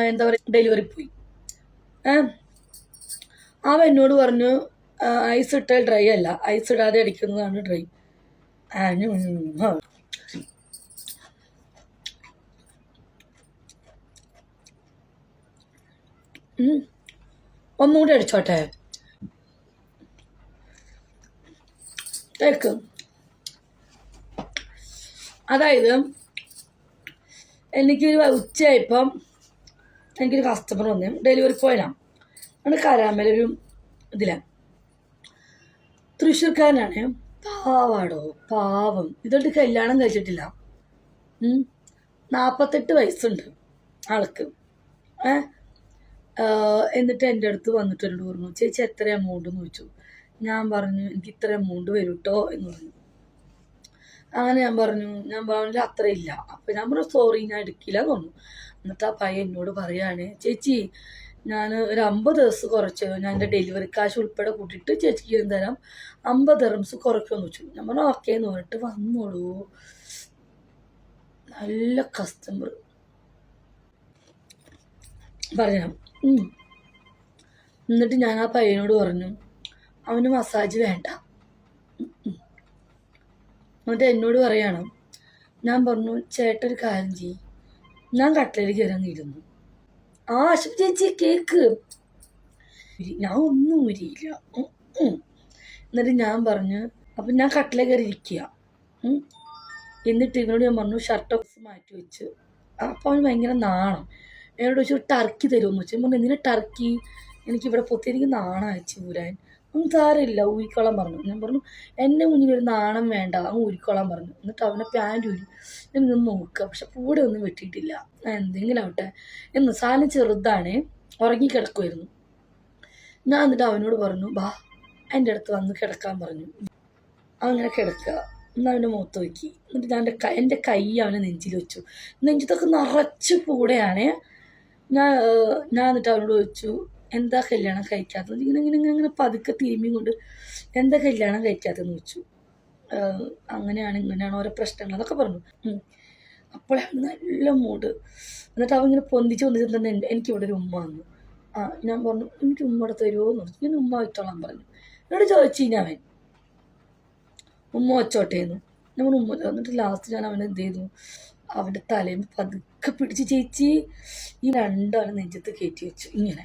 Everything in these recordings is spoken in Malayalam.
എന്താ പറയുക ഡെലിവറി പോയി. ഏ? അവൻ എന്നോട് പറഞ്ഞു ഐസ് ഇട്ടാൽ ഡ്രൈ അല്ല. ഐസ് ഇടാതെ അടിക്കുന്നതാണ് ഡ്രൈ. ഒന്നുകൂടി അടിച്ചോട്ടെ? കേൾക്കും അതായത് എനിക്കൊരു ഉച്ചയായപ്പം എനിക്കൊരു കസ്റ്റമർ വന്നു. ഡെലിവറി പോയതാണ് ആണ് കരാമലൊരു ഇതിലാണ് തൃശ്ശൂർക്കാരനാണ്. പാവാടോ പാവം. ഇതോട്ട് കല്യാണം കഴിച്ചിട്ടില്ല. നാൽപ്പത്തെട്ട് വയസ്സുണ്ട് ആൾക്ക്. ഏ? എന്നിട്ട് എന്റെ അടുത്ത് വന്നിട്ട് എന്നോട് പറഞ്ഞു ചേച്ചി എത്ര എമൗണ്ട് എന്ന് ചോദിച്ചു. ഞാൻ പറഞ്ഞു എനിക്ക് ഇത്ര എമൗണ്ട് വരും കേട്ടോ എന്ന് പറഞ്ഞു. അങ്ങനെ ഞാൻ പറഞ്ഞു ഞാൻ പറഞ്ഞില്ല അത്രയില്ല. അപ്പം ഞാൻ പറഞ്ഞു സോറി ഞാൻ എടുക്കില്ല എന്ന് പറഞ്ഞു. എന്നിട്ട് ആ പയ്യ എന്നോട് പറയാണ് ചേച്ചി ഞാൻ ഒരു അമ്പത് ദിവസം കുറച്ച് ഞാൻ എന്റെ ഡെലിവറി കാശ് ഉൾപ്പെടെ കൂട്ടിയിട്ട് ചേച്ചിക്ക് തരാം. അമ്പത് ദിറംസ് കുറയ്ക്കുമെന്ന് വെച്ചു. ഞാൻ പറഞ്ഞു ഓക്കെ എന്ന് പറഞ്ഞിട്ട് വന്നോളൂ. നല്ല കസ്റ്റമർ പറഞ്ഞു. എന്നിട്ട് ഞാൻ ആ പയ്യനോട് പറഞ്ഞു അവന് മസാജ് വേണ്ട. എന്നിട്ട് എന്നോട് പറയണം ഞാൻ പറഞ്ഞു ചേട്ടൊരു കാര്യം ചെയ്യും. ഞാൻ കട്ടിലേക്ക് ഇറങ്ങിയിരുന്നു ആ അശ്വതി ചേച്ചി കേക്ക് ഞാൻ ഒന്നും ഊരിയില്ല ഉം, ഉം. എന്നിട്ട് ഞാൻ പറഞ്ഞു അപ്പം ഞാൻ കട്ടിലേ കയറി ഇരിക്കുക എന്നിട്ട് ഇവനോട് ഞാൻ പറഞ്ഞു ഷർട്ടൊക്കെ മാറ്റി വെച്ച്. അപ്പൊ അവന് ഭയങ്കര നാണം. എന്നോട് ചോദിച്ചു ടർക്കി തരുമെന്ന് വെച്ചു എന്തിനാ ടർക്കി എനിക്കിവിടെ പൊത്തി എനിക്ക് നാണം അയച്ചു ഊരാൻ. ഒന്നും സാരമില്ല. ഊരിക്കോളാൻ പറഞ്ഞു. ഞാൻ പറഞ്ഞു എന്റെ ഒരു നാണം വേണ്ട. അവൻ ഊരിക്കോളാൻ പറഞ്ഞു. എന്നിട്ട് അവനെ പാന്റ് ഊരി ഞാൻ നിന്ന് നോക്കുക പക്ഷെ കൂടെ ഒന്നും വെട്ടിയിട്ടില്ല. എന്തെങ്കിലും ആവട്ടെ എന്ന് സാധനം ചെറുതാണ് ഉറങ്ങിക്കിടക്കുമായിരുന്നു ഞാൻ എന്നിട്ട് അവനോട് പറഞ്ഞു ബാ എന്റെ അടുത്ത് വന്ന് കിടക്കാൻ പറഞ്ഞു. അങ്ങനെ കിടക്കുക. എന്നാൽ അവന്റെ മുഖത്ത് നോക്കി. എന്നിട്ട് ഞാൻ എന്റെ കൈ എന്റെ കൈ അവനെ നെഞ്ചിൽ വെച്ചു. നെഞ്ചത്തൊക്കെ നിറച്ച് പൂടെയാണ് ഞാൻ ഞാൻ എന്നിട്ട് അവനോട് ചോദിച്ചു എന്താ കല്യാണം കഴിക്കാത്തത്? ഇങ്ങനെ ഇങ്ങനെ ഇങ്ങനെ ഇങ്ങനെ പതുക്കെ തിരുമ്മി കൊണ്ട് എന്താ കല്യാണം കഴിക്കാത്തതെന്ന് ചോദിച്ചു. അങ്ങനെയാണ് ഇങ്ങനെയാണ് ഓരോ പ്രശ്നങ്ങൾ അതൊക്കെ പറഞ്ഞു. അപ്പോഴാണ് നല്ല മൂഡ് എന്നിട്ട് അവൻ ഇങ്ങനെ പൊന്തിച്ച് പൊന്തിച്ച് തന്നെ എനിക്ക് എനിക്കിവിടെ ഒരു ഉമ്മ വന്നു. ആ ഞാൻ പറഞ്ഞു എനിക്ക് ഉമ്മ ഇവിടെ തരുമോ എന്ന് പറഞ്ഞു ഞാൻ ഉമ്മ വെച്ചോളാൻ പറഞ്ഞു. എന്നോട് ചോദിച്ചു ഞാൻ അവൻ. ഉമ്മ വെച്ചോട്ടേന്ന് ഞാൻ ഉമ്മ എന്നിട്ട് ലാസ്റ്റ് ഞാൻ അവനെ എന്ത് ചെയ്തു? അവന്റെ തലയിൽ പതുക്കെ പിടിച്ച് ചേച്ചി ഈ രണ്ടാളും നെഞ്ചത്ത് കയറ്റി വെച്ചു. ഇങ്ങനെ.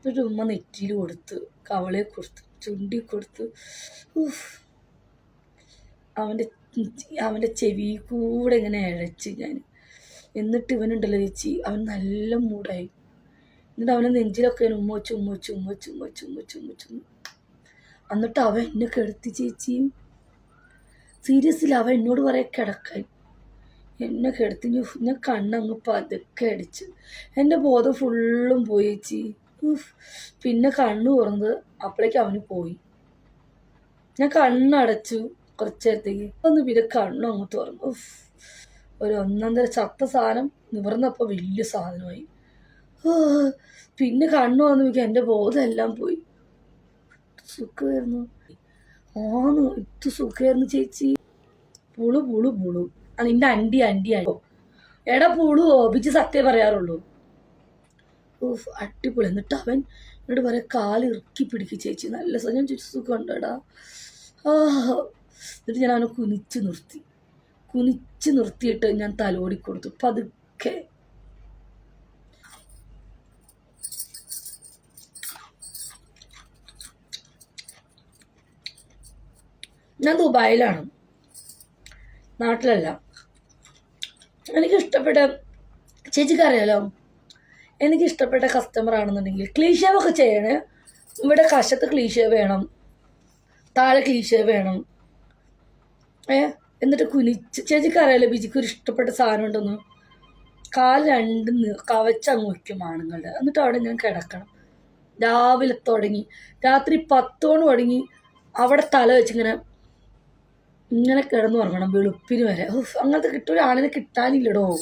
എന്നിട്ട് ഉമ്മ നെറ്റിയിൽ കൊടുത്ത് കവളെ കൊടുത്ത് ചുണ്ടി കൊടുത്ത്. അവന്റെ അവന്റെ ചെവി കൂടെ ഇങ്ങനെ ഇഴച്ച് ഞാൻ എന്നിട്ട് ഇവനുണ്ടല്ലോ ചേച്ചി അവൻ നല്ല മൂടായി എന്നിട്ട് അവനെ നെഞ്ചിലൊക്കെ ഞാൻ ഉമ്മ വെച്ചു ഉമ്മ വെച്ചു ഉമ്മ വെച്ചു ഉമ്മ വെച്ചു ഉമ്മ വെച്ചു ഉമ്മ വെച്ചു. എന്നിട്ട് അവൻ എന്നെ കിടത്തി ചേച്ചിയും സീരിയസ്ലി അവൻ എന്നോട് പറയാ കിടക്കാൻ എന്നെ കിടത്തി ഞാൻ- കണ്ണങ്ങ് പതുക്കെ അടിച്ച് എന്റെ ബോധം ഫുള്ളും പോയി ചേച്ചി. പിന്നെ കണ്ണു തുറന്നത് അപ്പോഴേക്ക് അവന് പോയി. ഞാൻ കണ്ണടച്ചു കുറച്ചു നേരത്തേക്ക് ഒന്ന് പിന്നെ കണ്ണു അങ്ങോട്ട് തുറന്നു. ഉഫ്. ഒരു ഒന്നാന്തര ചത്ത സാധനം നിവർന്നപ്പോൾ വലിയ സാധനമായി. പിന്നെ കണ്ണു വന്നപ്പോൾ എന്റെ ബോധം എല്ലാം പോയി. സുഖമായിരുന്നു ആന്ന് ഇത് സുഖമായിരുന്നു ചേച്ചി. പുളു പുളു പുളു. നിന്റെ അണ്ടി അണ്ടി അണ്ടി എടാ പുളു ഓപിച്ച് സത്യം പറയാറുള്ളൂ. ഓഫ് അടിപൊളി. എന്നിട്ട് അവൻ എന്നോട് പറയാം കാൽ ഇറുക്കി പിടിക്ക് ചേച്ചി. നല്ല ഞാൻ ചോദിച്ചു സുഖം ഉണ്ടോടാ? ആ. എന്നിട്ട് ഞാൻ അവനെ കുനിച്ച് നിർത്തി. കുനിച്ച് നിർത്തിയിട്ട് ഞാൻ തലോടി കൊടുത്തു പതുക്കെ. ഞാൻ ദുബായിലാണ്. നാട്ടിലല്ല. എനിക്ക് ഇഷ്ടപ്പെട്ട ചേച്ചിക്ക് അറിയാലോ? എനിക്ക് ഇഷ്ടപ്പെട്ട കസ്റ്റമർ ആണെന്നുണ്ടെങ്കിൽ ക്ലീഷേവ് ഒക്കെ ചെയ്യണേ. ഇവിടെ കശത്ത് ക്ലീഷേവ് വേണം. താഴെ ക്ലീഷേവ് വേണം. ഏ? എന്നിട്ട് കുനിച്ച് ചേച്ചിക്ക് അറിയാലോ ബിജിക്ക് ഒരു ഇഷ്ടപ്പെട്ട സാധനം ഉണ്ടെന്ന്. കാൽ രണ്ട് കവച്ചങ്ങ് വയ്ക്കും ആണുങ്ങളുടെ എന്നിട്ട് അവിടെ ഞാൻ കിടക്കണം. രാവിലെ തുടങ്ങി. രാത്രി പത്തോണ് തുടങ്ങി. അവിടെ തല വെച്ചിങ്ങനെ ഇങ്ങനെ കിടന്നു ഉറങ്ങണം വെളുപ്പിന് വരെ. അങ്ങനത്തെ കിട്ടും ഒരാളിനെ കിട്ടാനില്ലടോ.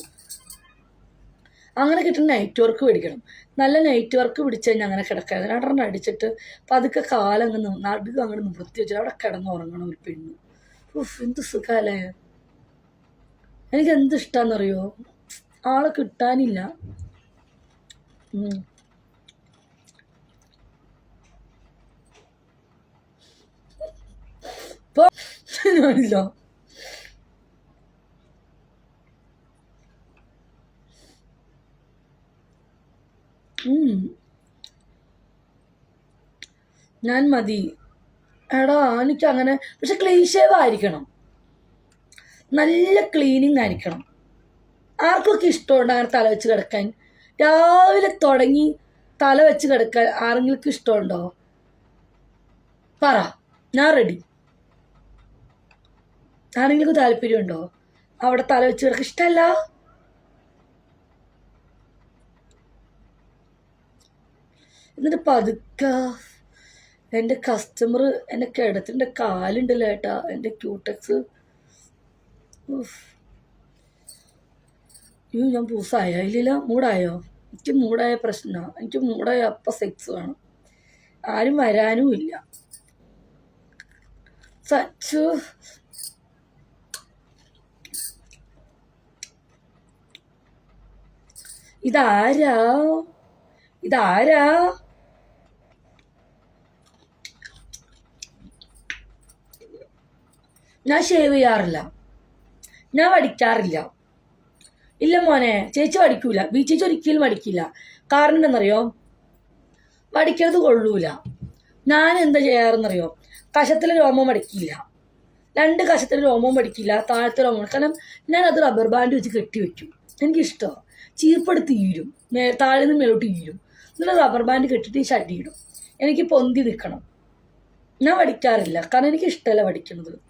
അങ്ങനെ കിട്ടുന്ന നൈറ്റ് വർക്ക് പിടിക്കണം നല്ല നൈറ്റ് വർക്ക് പിടിച്ച് കഴിഞ്ഞാൽ അങ്ങനെ കിടക്കാൻ രണ്ടെണ്ണം അടിച്ചിട്ട് പതുക്കെ കാലം അങ്ങ് നടുക്ക് അങ്ങോട്ട് നിവൃത്തി വെച്ചിട്ട് അവിടെ കിടന്ന് ഉറങ്ങണം ഒരു പെണ്ണ്. ഉഫ് എന്ത് സുഖമല്ലേ എനിക്ക് എന്ത് ഇഷ്ടമാണെന്നറിയോ ആളെ കിട്ടാനില്ല. ഉം. ഇപ്പൊ ഞാൻ മതി. എടാ എനിക്ക് അങ്ങനെ പക്ഷെ ക്ലീൻ ഷേവ് ആയിരിക്കണം. നല്ല ക്ലീനിങ് ആയിരിക്കണം. ആർക്കൊക്കെ ഇഷ്ടമുണ്ട് അങ്ങനെ തല വെച്ച് കിടക്കാൻ? രാവിലെ തുടങ്ങി തല വെച്ച് കിടക്കാൻ ആരെങ്കിലും ഇഷ്ടമുണ്ടോ? പറ. ഞാൻ റെഡി ആരെങ്കിലും താല്പര്യമുണ്ടോ? അവിടെ തല വെച്ച് കിടക്കാൻ ഇഷ്ടമല്ല? എന്നിട്ട് പതുക്കെ എന്റെ കസ്റ്റമർ എന്റെ കിടത്തിന്റെ കാലുണ്ടല്ലോ ഏട്ടാ എന്റെ ക്യൂടെക്സ് അയ്യോ ഞാൻ പൂസായോ ഇല്ലില്ല മൂടായോ? എനിക്ക് മൂടായ പ്രശ്നമാണ് എനിക്ക് മൂടായ അപ്പം സെക്സ് വേണം. ആരും വരാനും ഇല്ല. സച്ചു. ഇതാരാ? ഇതാരാ? ഞാൻ ഷേവ് ചെയ്യാറില്ല. ഞാൻ വടിക്കാറില്ല. ഇല്ല മോനെ ചേച്ചി വടിക്കൂല. ബി ചേച്ചി ഒരിക്കലും വടിക്കില്ല. കാരണം എന്താണെന്നറിയോ വടിക്കരുത് കൊള്ളൂല. ഞാൻ എന്താ ചെയ്യാറെന്നറിയോ? കഷത്തിൽ രോമം വടിക്കില്ല. രണ്ട് കഷത്തിൽ രോമം വടിക്കില്ല. താഴത്തെ രോമം കാരണം ഞാൻ അത് റബ്ബർ ബാൻഡ് വെച്ച് കെട്ടി വെക്കും. എനിക്കിഷ്ടമാണ് ചീർപ്പെടുത്ത് ഈരും മേ താഴെ നിന്ന് മേലോട്ട് ഈരും എന്നിട്ട് റബ്ബർ ബാൻഡ് ഷഡി ഇടും. എനിക്ക് പൊന്തി നിൽക്കണം ഞാൻ വടിക്കാറില്ല. കാരണം എനിക്ക് ഇഷ്ടമല്ല വടിക്കുന്നത്.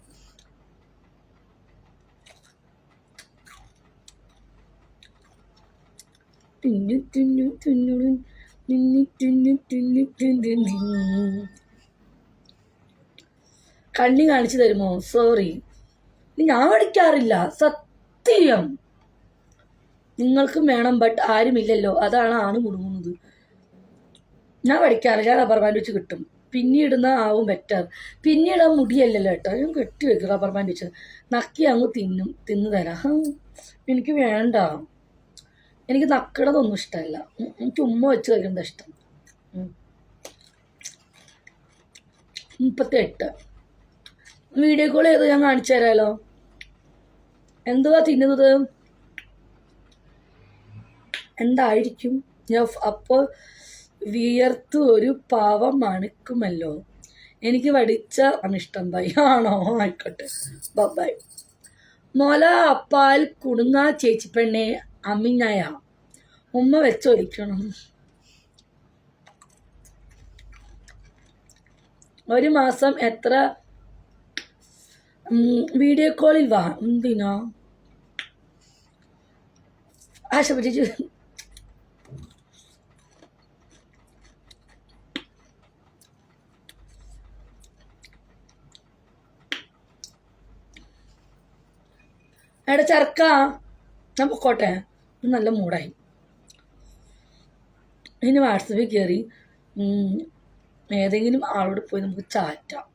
തുന്നു തുന്നു തിന്നു നിന്നു തുന്നു തുന്നു തുന്നു. കണ്ണി കാണിച്ചു തരുമോ? സോറി ഞാൻ പഠിക്കാറില്ല. സത്യം. നിങ്ങൾക്കും വേണം ബട്ട് ആരുമില്ലല്ലോ. അതാണ് ആണ് കുടുങ്ങുന്നത് ഞാൻ പഠിക്കാറില്ല. ഞാൻ റബ്ബർ ബാൻഡ് വെച്ച് കിട്ടും. പിന്നീടുന്ന ആവും ബെറ്റർ പിന്നീട് ആ മുടിയല്ലല്ലോ കേട്ടോ. ഞാൻ കെട്ടി വെക്കും റബ്ബർ ബാൻഡ് വെച്ച്. നക്കി അങ്ങ് തിന്നും തിന്നു തരാം. എനിക്ക് വേണ്ട. എനിക്ക് നക്കണതൊന്നും ഇഷ്ടമല്ല. എനിക്ക് ഉമ്മ വെച്ച് കഴിക്കുന്നത് ഇഷ്ടം. മുപ്പത്തെട്ട് വീഡിയോ കോൾ ചെയ്ത് ഞാൻ കാണിച്ചു തരാമല്ലോ എന്തുവാ തിന്നുന്നത്? എന്തായിരിക്കും? ഞാൻ അപ്പോൾ വിയർത്ത് ഒരു പാവം മണിക്കുമല്ലോ. എനിക്ക് വടിച്ച അനിഷ്ടം ആണോ ആയിക്കോട്ടെ. ബബായ് മോല അപ്പാൽ കുടുങ്ങ ചേച്ചിപ്പെണ്ണെ. അമ്മിഞ്ഞായ ഉമ്മ വെച്ചൊരിക്കണം ഒരു മാസം എത്ര വീഡിയോ കോളിൽ വാ. എന്തിനാ? ആശുപത്രി എടാ ചെറുക്ക ഞാൻ പൊക്കോട്ടെ. നല്ല മൂടായി ഇനി വാട്സപ്പിൽ കയറി ഏതെങ്കിലും ആളോട് പോയി നമുക്ക് ചാറ്റാം.